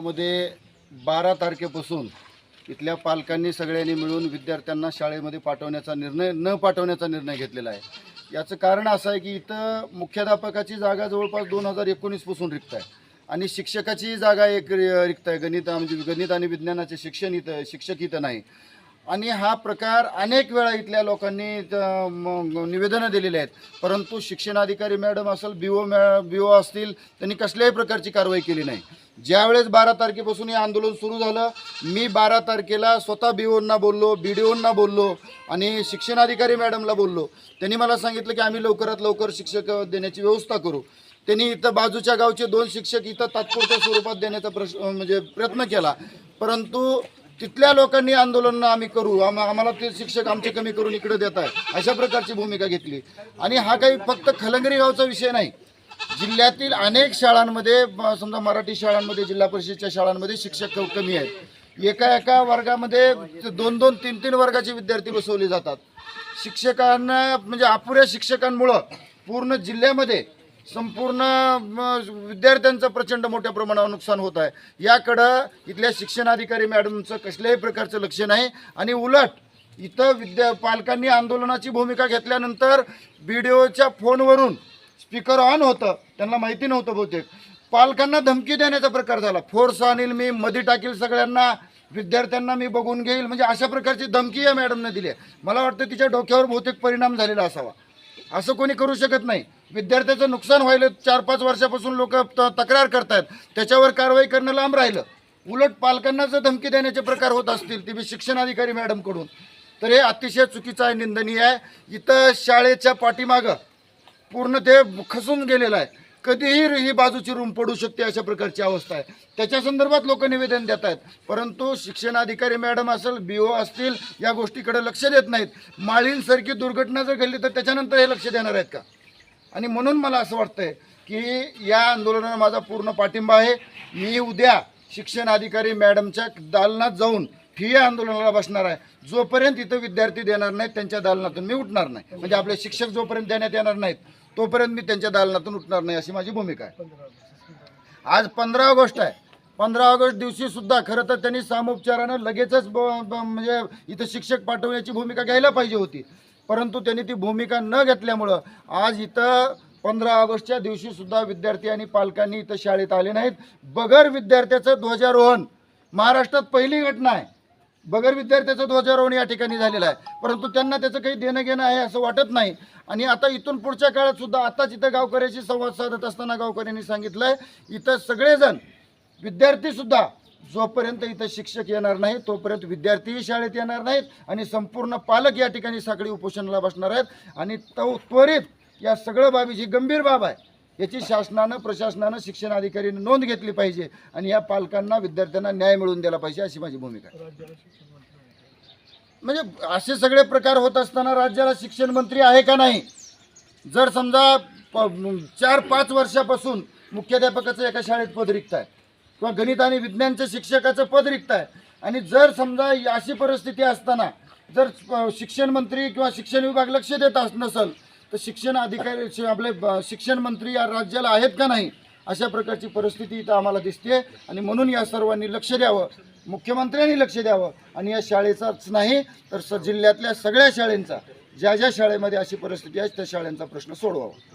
मध्ये बारा तारखेपासून इथल्या पालकांनी सगळ्यांनी मिळून विद्यार्थ्यांना शाळेमध्ये पाठवण्याचा निर्णय न पाठवण्याचा निर्णय घेतलेला आहे. याचं कारण असं आहे की इथं मुख्याध्यापकाची जागा जवळपास दोन हजार एकोणीसपासून रिक्त आहे. आणि शिक्षकाची जागा एक रिक्त आहे. गणित म्हणजे गणित आणि विज्ञानाचे शिक्षण इथं शिक्षक इथं नाही. आणि हा प्रकार अनेक वेळा इथल्या लोकांनी निवेदनं दिलेली आहेत. परंतु शिक्षणाधिकारी मॅडम असेल बी ओ मॅ बी ओ असतील त्यांनी कसल्याही प्रकारची कारवाई केली नाही. ज्यावेळेस बारा तारखेपासून हे आंदोलन सुरू झालं मी बारा तारखेला स्वतः बी ओंना बोललो बी डी ओंना बोललो आणि शिक्षणाधिकारी मॅडमला बोललो. त्यांनी मला सांगितलं की आम्ही लवकरात लवकर शिक्षक देण्याची व्यवस्था करू. त्यांनी इथं बाजूच्या गावचे दोन शिक्षक इथं तात्पुरत्या स्वरूपात देण्याचा प्रश्न म्हणजे प्रयत्न केला. परंतु तिथल्या लोकांनी आंदोलन आम्ही करू आम आम्हाला ते शिक्षक आमचे कमी करून इकडे देत आहे अशा प्रकारची भूमिका घेतली. आणि हा काही फक्त खलंगरी गावचा विषय नाही. जिल्ह्यातील अनेक शाळांमध्ये समजा मराठी शाळांमध्ये जिल्हा परिषदच्या शाळांमध्ये शिक्षक कमी आहेत. एका एका वर्गामध्ये दोन दोन तीन तीन वर्गाचे विद्यार्थी बसवले जातात. शिक्षकांना म्हणजे अपुऱ्या शिक्षकांमुळं पूर्ण जिल्ह्यामध्ये संपूर्ण म, विद्यार्थ्यांचं प्रचंड मोठ्या प्रमाणावर नुकसान होत आहे. याकडं इथल्या शिक्षणाधिकारी मॅडमचं कसल्याही प्रकारचं लक्ष नाही. आणि उलट इथं विद्या पालकांनी आंदोलनाची भूमिका घेतल्यानंतर बी डी ओच्या फोनवरून स्पीकर ऑन होतं. त्यांना माहिती नव्हतं बहुतेक. पालकांना धमकी देण्याचा प्रकार झाला. फोर्स आणील मी मध्ये टाकील सगळ्यांना विद्यार्थ्यांना मी बघून घेईल. म्हणजे अशा प्रकारची धमकी या मॅडमने दिली आहे. मला वाटतं तिच्या डोक्यावर बहुतेक परिणाम झालेला असावा. असं कोणी करू शकत नाही. विद्यार्थ्याचं नुकसान व्हायलं चार पाच वर्षापासून लोक तक्रार करतात त्याच्यावर कारवाई करणं लांब राहिलं. उलट पालकांना जर धमकी देण्याचे प्रकार होत असतील ते बी शिक्षणाधिकारी मॅडमकडून. तर हे अतिशय चुकीचं आहे निंदनीय आहे. इथं शाळेच्या पाठीमागं पूर्ण ते खसून गेलेलं आहे. कधीही ही बाजूची रूम पडू शकते अशा प्रकारची अवस्था आहे. त्याच्या संदर्भात लोक निवेदन देत आहेत. परंतु शिक्षणाधिकारी मॅडम असेल बी ओ असतील या गोष्टीकडे लक्ष देत नाहीत. माळींसारखी दुर्घटना जर घडली तर त्याच्यानंतर हे लक्ष देणार आहेत का? आणि म्हणून मला असं वाटतंय की या आंदोलनाला माझा पूर्ण पाठिंबा आहे. मी उद्या शिक्षण अधिकारी मॅडमच्या दालनात जाऊन ठिय्या आंदोलनाला बसणार आहे. जोपर्यंत इथं विद्यार्थी देणार नाहीत त्यांच्या दालनातून मी उठणार नाही. म्हणजे आपले शिक्षक जोपर्यंत देण्यात येणार नाहीत तोपर्यंत मी त्यांच्या दालनातून उठणार नाही अशी माझी भूमिका आहे. आज पंधरा ऑगस्ट आहे. पंधरा ऑगस्ट दिवशी सुद्धा खरं तर त्यांनी सामोपचारानं लगेचच म्हणजे इथं शिक्षक पाठवण्याची भूमिका घ्यायला पाहिजे होती. परंतु त्यांनी ती भूमिका न घेतल्यामुळं आज इथं पंधरा ऑगस्टच्या दिवशीसुद्धा विद्यार्थी आणि पालकांनी इथं शाळेत आले नाहीत. बगर विद्यार्थ्याचं ध्वजारोहण महाराष्ट्रात पहिली घटना आहे. बगर विद्यार्थ्याचं ध्वजारोहण या ठिकाणी झालेलं आहे. परंतु त्यांना त्याचं काही देणं घेणं आहे असं वाटत नाही. आणि आता इथून पुढच्या काळात सुद्धा आताच इथं गावकऱ्याशी संवाद साधत असताना गावकऱ्यांनी सांगितलं आहे इथं सगळेजण विद्यार्थीसुद्धा जोपर्यंत इथं शिक्षक येणार नाही तोपर्यंत विद्यार्थीही शाळेत येणार नाहीत आणि संपूर्ण पालक या ठिकाणी साखळी उपोषणाला बसणार आहेत. आणि तो त्वरित या सगळं बाबी जी गंभीर बाब आहे याची शासनानं प्रशासनानं शिक्षण अधिकाऱ्यांनी नोंद घेतली पाहिजे आणि या पालकांना विद्यार्थ्यांना न्याय मिळवून द्यायला पाहिजे अशी माझी भूमिका आहे. म्हणजे असे सगळे प्रकार होत असताना राज्याला शिक्षण मंत्री आहे का नाही? जर समजा प- चार पाच वर्षापासून मुख्याध्यापकाचं एका शाळेत पद रिक्त आहे किंवा गणित आणि विज्ञानच्या शिक्षकाचं पद रिक्त आहे आणि जर समजा अशी परिस्थिती असताना जर शिक्षण मंत्री किंवा शिक्षण विभाग लक्ष देत अस नसल तर शिक्षण अधिकारी आपले ब- शिक्षण मंत्री या राज्याला आहेत का नाही अशा प्रकारची परिस्थिती इथं आम्हाला दिसते आणि म्हणून या सर्वांनी लक्ष द्यावं. मुख्यमंत्र्यांनी लक्ष द्यावं. आणि या शाळेचाच नाही तर स जिल्ह्यातल्या सगळ्या शाळेंचा ज्या ज्या शाळेमध्ये अशी परिस्थिती आहे त्या शाळेंचा प्रश्न सोडवावा.